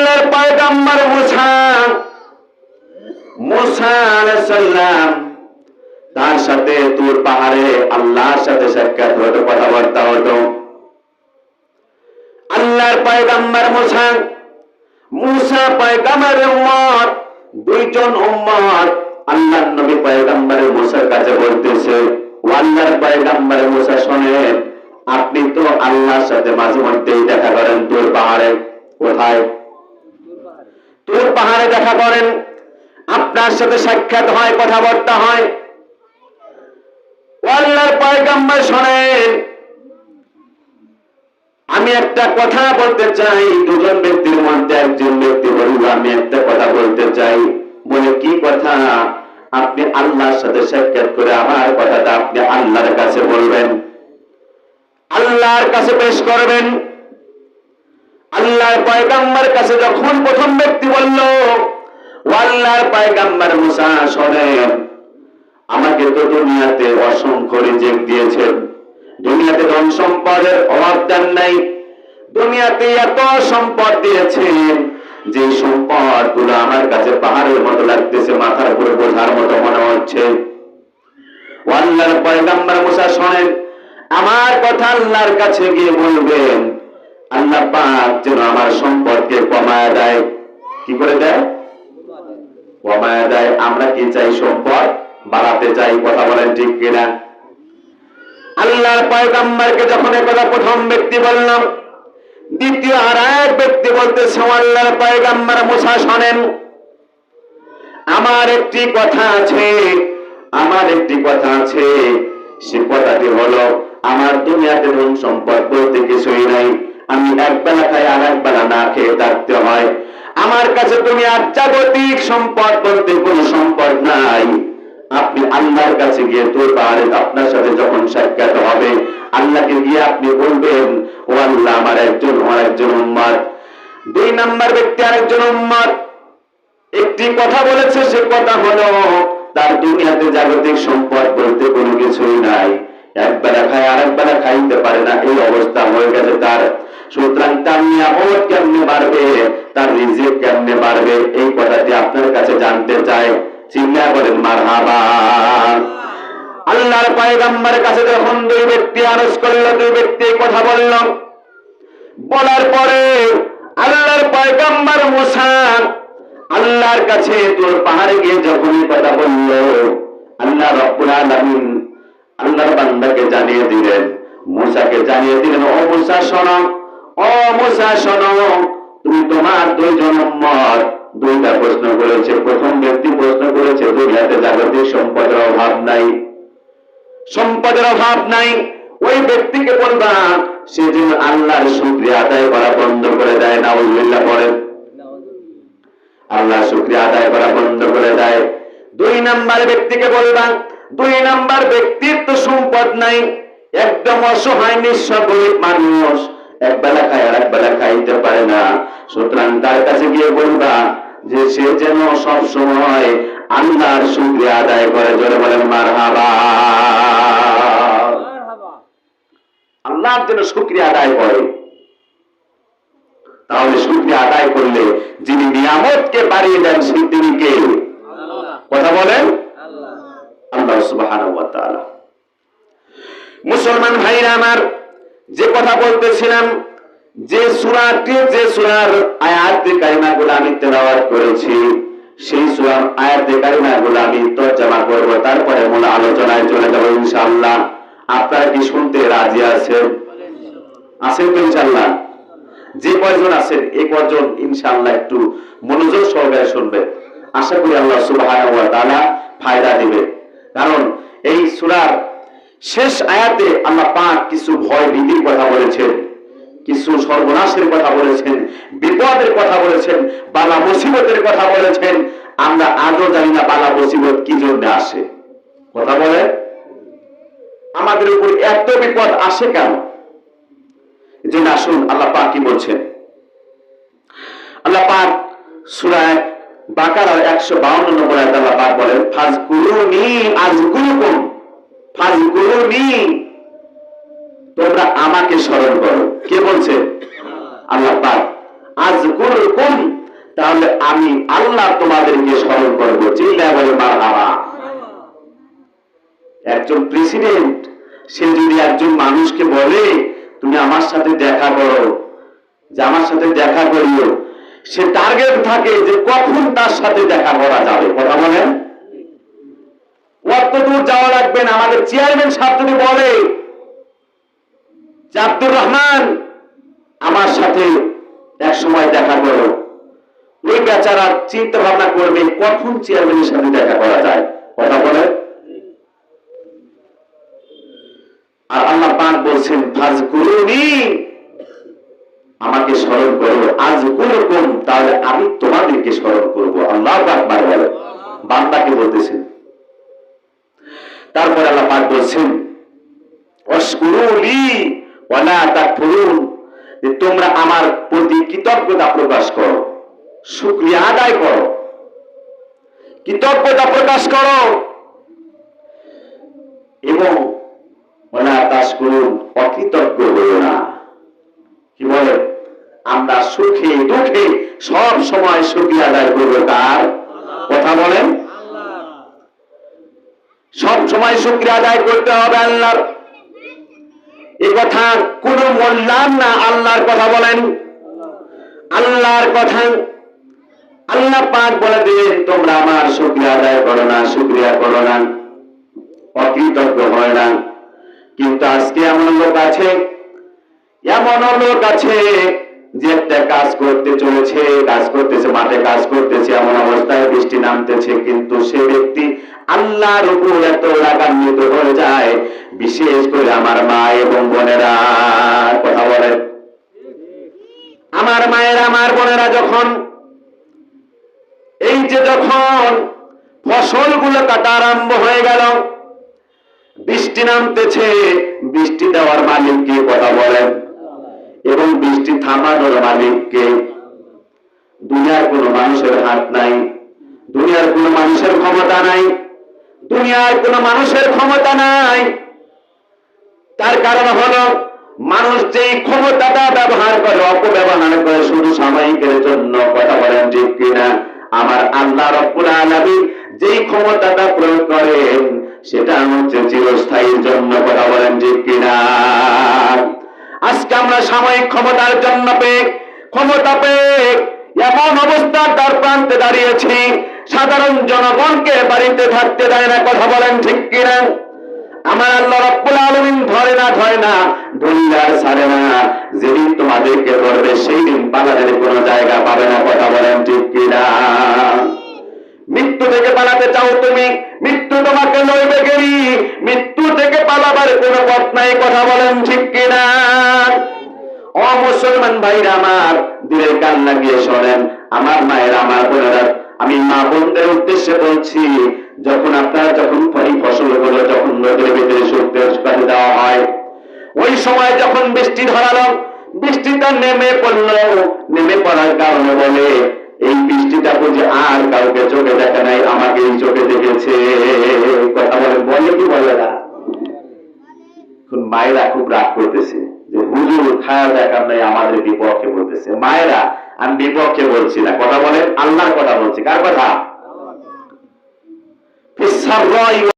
আল্লাহর পয়গম্বর মুসা। মুসা আলাইহিস তার সাথে তুর পাহাড়ে আল্লাহর সাথে সাক্ষাৎ হতো, কথাবার্তা হতো। আল্লাহর পয়গম্বর মুসা মুসা পয়গম্বরের উম্মত, দুইজন উম্মত আল্লাহর নবী পয়গম্বরের মুসার কাছে বলতেছে আল্লাহর পয়গম্বর মুসা, শোনেন, আপনি তো আল্লাহর সাথে মাঝে মধ্যেই দেখা করেন তোর পাহাড়ে। কোথায়? তোর পাহাড়ে দেখা করেন। আপনার সাথে সাক্ষাৎ হয়, কথাবার্তা হয়। আল্লাহর পয়গম্বর শোনেন, আমি একটা কথা বলতে চাই। দুজন ব্যক্তির মধ্যে একজন ব্যক্তি বলল, আমি একটা কথা বলতে চাই। বলে, কি কথা? আপনি আল্লাহর সাথে সাক্ষাৎ করে আমার কথাটা আপনি আল্লাহর কাছে বলবেন। আল্লাহর কাছে পেশ করবেন। আল্লাহর পয়গাম্বার কাছে যখন প্রথম ব্যক্তি বলল আল্লাহর পয়গাম্বার মুসা, শোনেন, আমাকে তো দুনিয়াতে অসংখ্য রিজেক দিয়েছেন। দুনিয়াতে ধন সম্পদের অভাব দেন নাই। দুনিয়াতে এত সম্পদ দিয়েছেন যে সম্পদগুলো আমার কাছে পাহাড়ের মতো লাগতেছে, মাথার উপরে বোঝার মতো মনে হচ্ছে। আল্লাহর পয়গাম্বার মুসা, শোনেন, আমার কথা আল্লাহর কাছে গিয়ে বলবেন আল্লাহ পাক যেন আমার সম্পর্কে কমায় দেয়। কি করে দেয়? কমায় দেয়। আমরা কি চাই সম্পদ? বাড়াতে চাই, কথা বলেন ঠিক কিনা? আল্লাহর পয়গাম্বারকে যখন কথা প্রথম ব্যক্তি বললাম, দ্বিতীয় আর এক ব্যক্তি বলতেছে "ও আল্লাহর পয়গাম্বার মুসা শোনেন, আমার একটি কথা আছে, আমার একটি কথা আছে। সে কথাটি হলো, আমার দুনিয়াতে ধন সম্পদ বলতে কিছুই নাই। আমি এক বেলা খাই আর এক বেলা না খেয়ে থাকতে হয়। আমার কাছে দুনিয়ার জাগতিক সম্পদ বলতে কোনো সম্পদ নাই। আপনি আল্লাহর কাছে গিয়ে তোর পাহাড়ে আপনার সাথে যখন সাক্ষাৎ হবে, আল্লাহকে গিয়ে আপনি বলবেন, ও আল্লাহ, আমার একজন আমার একজন উম্মাদ। দুই নাম্বার ব্যক্তি আরেকজন উম্মাদ। একটি কথা বলেছে, সে কথা হলো, তার দুনিয়াতে জাগতিক সম্পদ বলতে কোনো কিছুই নাই। এক বেলা খায় আর এক বেলা খাইতে পারে না, এই অবস্থা হয়ে গেছে তার। সুতরাং তার নিয়ামত কেমনে বাড়বে? তার রিজিক কেমনে বাড়বে? এই কথাটি আপনার কাছে জানতে চায় চিন্তা করেন মার আল্লাহর পায়গাম্বারের কাছে যখন দুই ব্যক্তি আরজ করল, দুই ব্যক্তি কথা বলল। বলার পরে আল্লাহর পয়গাম্বার মুসা আল্লাহর কাছে তোর পাহাড়ে গিয়ে যখন কথা বলল, আল্লাহ রব্বুল আলামিন আল্লাহর বান্দাকে জানিয়ে দিলেন, মুসাকে জানিয়ে দিলেন, ও মুসা, শোনো সম্পদের অভাব নাই। ওই বলবা, সে যেন আল্লাহর শুক্রিয়া আদায় করা বন্ধ করে দেয় না উল্লিল্লাহ পড়েন। আল্লাহ শুক্রিয়া আদায় করা বন্ধ করে দেয়। দুই নাম্বার ব্যক্তিকে বলবা, দুই নাম্বার ব্যক্তির তো সম্পদ নাই। একদম অসহায় নিঃস্ব গরিব মানুষ। এক বেলা খায় আর এক বেলা খাইতে পারে না। সুতরাং তার কাছে গিয়ে বলবা যে সে যেন সব সময় আল্লাহর শুক্রিয়া আদায় করে। জোরে বলেন মার আল্লাহর জন্য শুক্রিয়া আদায় করে তাহলে শুক্রিয়া আদায় করলে যিনি নিয়ামতকে বাড়িয়ে দেন সেই তিনি কে? কথা বলেন? আল্লাহ। তাআলা। মুসলমান ভাইরা আমার যে কথা বলতেছিলাম, যে সূরাটি, যে সূরার আয়াতে কারিমাগুলো আমি তেলাওয়াত করেছি, সেই সূরার আয়াতে কারিমাগুলো আমি তরজমা করব, তারপরে মূল আলোচনায় চলে যাব ইনশাআল্লাহ। আপনারা কি শুনতে রাজি আছেন? আছেন তো ইনশাআল্লাহ? যে কয়জন আছেন এই কয়জন ইনশাআল্লাহ একটু মনোযোগ সহকারে শুনবেন। আশা করি আল্লাহ সুবহানাহু ওয়া তাআলা ফায়দা দিবে কারণ এই সূরার শেষ আয়াতে আল্লাহ পাক কিছু ভয় কথা বলেছেন, কিছু সর্বনাশের কথা বলেছেন, বিপদের কথা বলেছেন, বালা মুসিবতের কথা বলেছেন, আমরা আজও জানি না বালা মুসিবত কি জন্য আসে। কথা বলে আমাদের উপর এত বিপদ আসে কেন? যে আসুন, আল্লাহ পাক কি বলছেন? আল্লাহ পাক সুরায় বাকারার একশো বাউন্ন নম্বর আল্লাহ পাক বলেন, ফাজকুরুনি আজকুরুকুম, ফাজকুরুনি তোমরা আমাকে স্মরণ করো। কে বলছে? আল্লাহ পাক। আজকুরুকুম, তাহলে আমি আল্লাহ তোমাদেরকে স্মরণ করব। একজন প্রেসিডেন্ট সে যদি একজন মানুষকে বলে, তুমি আমার সাথে দেখা করো, যে আমার সাথে দেখা করিও। সে টার্গেট থাকে যে কখন তার সাথে দেখা করা যাবে। কথা বলেন? কত দূর যাওয়া লাগবে না। আমাদের চেয়ারম্যান সাহেব যদি বলে আব্দুর রহমান আমার সাথে এক সময় দেখা করো। ওই বেচারা চিন্তা ভাবনা করবে, কখন চেয়ারম্যানের সাথে দেখা করা যায়? কথা বলে। আর আল্লাহ পাক বলছেন ফাজ করুনি আমাকে স্মরণ করো। আজ কোন তাহলে আমি তোমাদেরকে স্মরণ করব। আল্লাহ আকবার বলে বান্দাকে বলতেছেন। তারপর আল্লাহ পাক বলছেন অস্কুরুলি ওয়ালা তাকফুরুন, যে তোমরা আমার প্রতি কৃতজ্ঞতা প্রকাশ করো, শুকরিয়া আদায় করো। কৃতজ্ঞতা প্রকাশ করো। এবং ওলা তাস করুন অকৃতজ্ঞ হইও না। কি বলে? আমরা সুখে দুঃখে সব সময় সুখী আদায় করব তার কথা বলেন। সব সময় শুক্রিয়া আদায় করতে হবে আল্লাহর এ কথা কোন মূল্যায়ন না, আল্লাহর কথা বলেন আল্লাহর কথা আল্লাহ পাক বলে দিলেন তোমরা আমার শুক্রিয়া আদায় করো না, শুক্রিয়া করো না। অকৃতজ্ঞ হয় না। কিন্তু আজকে এমন লোক আছে এমন লোক আছে যে একটা কাজ করতে চলেছে, কাজ করতেছে, মাঠে কাজ করতেছে, এমন অবস্থায় বৃষ্টি নামতেছে, কিন্তু সে ব্যক্তি আল্লাহর উপর এত রাগান্বিত হয়ে যায়। বিশেষ করে আমার মা এবং বোনেরা, কথা বলেন। আমার মায়ের, আমার বোনেরা যখন, এই যে যখন ফসলগুলো কাটা আরম্ভ হয়ে গেল, বৃষ্টি নামতেছে, বৃষ্টি দেওয়ার মালিককে কথা বলেন? এবং বৃষ্টি থামানোর মালিককে দুনিয়ার কোনো মানুষের হাত নাই। দুনিয়ার কোনো মানুষের ক্ষমতা নাই। দুনিয়ার কোনো মানুষের ক্ষমতা নাই। তার কারণ হলো, মানুষ যেই ক্ষমতাটা ব্যবহার করে, অপব্যবহার করে, শুধু সাময়িকের জন্য কথা বলেন ঠিক কিনা? আমার আল্লাহ রব্বুল আলামিন যেই ক্ষমতাটা প্রয়োগ করেন, সেটা হচ্ছে চিরস্থায়ীর জন্য কথা বলেন ঠিক কিনা? আজকে আমরা সাময়িক ক্ষমতার জন্য পেয়ে, ক্ষমতা পেয়ে এমন অবস্থার তার প্রান্তে দাঁড়িয়েছি, সাধারণ জনগণকে বাড়িতে থাকতে দেয় না, কথা বলেন ঠিক কিনা? আমার আল্লাহ রব্বুল আলামিন ধরে না ধরে না আর ছাড়ে না, যেদিন তোমাদেরকে ধরবে সেই দিন পালাদের কোনো জায়গা পাবে না, কথা বলেন ঠিক কিনা? মৃত্যু থেকে পালাতে চাও তুমি? তোমাকে লইবে গেলি মৃত্যু থেকে পালাবার কোন পথ নাই, কথা বলেন ঠিক কিনা? ও মুসলমান ভাইরা আমার দিলের কান লাগিয়ে শোনেন। আমার মায়ের, আমার বোনেরা, আমি মা বোনদের উদ্দেশ্যে বলছি, যখন আপনারা যখন এই ফসলগুলো যখন নদীর ভিতরে শুকতে পানি দেওয়া হয়, ওই সময় যখন বৃষ্টি ধরালো বৃষ্টিটা নেমে পড়ল, নেমে পড়ার কারণে বলে এই বৃষ্টিটা বুঝে আর কাউকে চোখে দেখে নাই আমাকে এই চোখে দেখেছে। কথা বলে বলে কি বলে না এখন মায়েরা খুব রাগ করতেছে যে, হুজুর, খায়া দেখার নাই, আমাদের বিপক্ষে বলতেছে। মায়েরা, আমি বিপক্ষে বলছি না। কথা বলেন আল্লাহর কথা বলছি। কার কথা?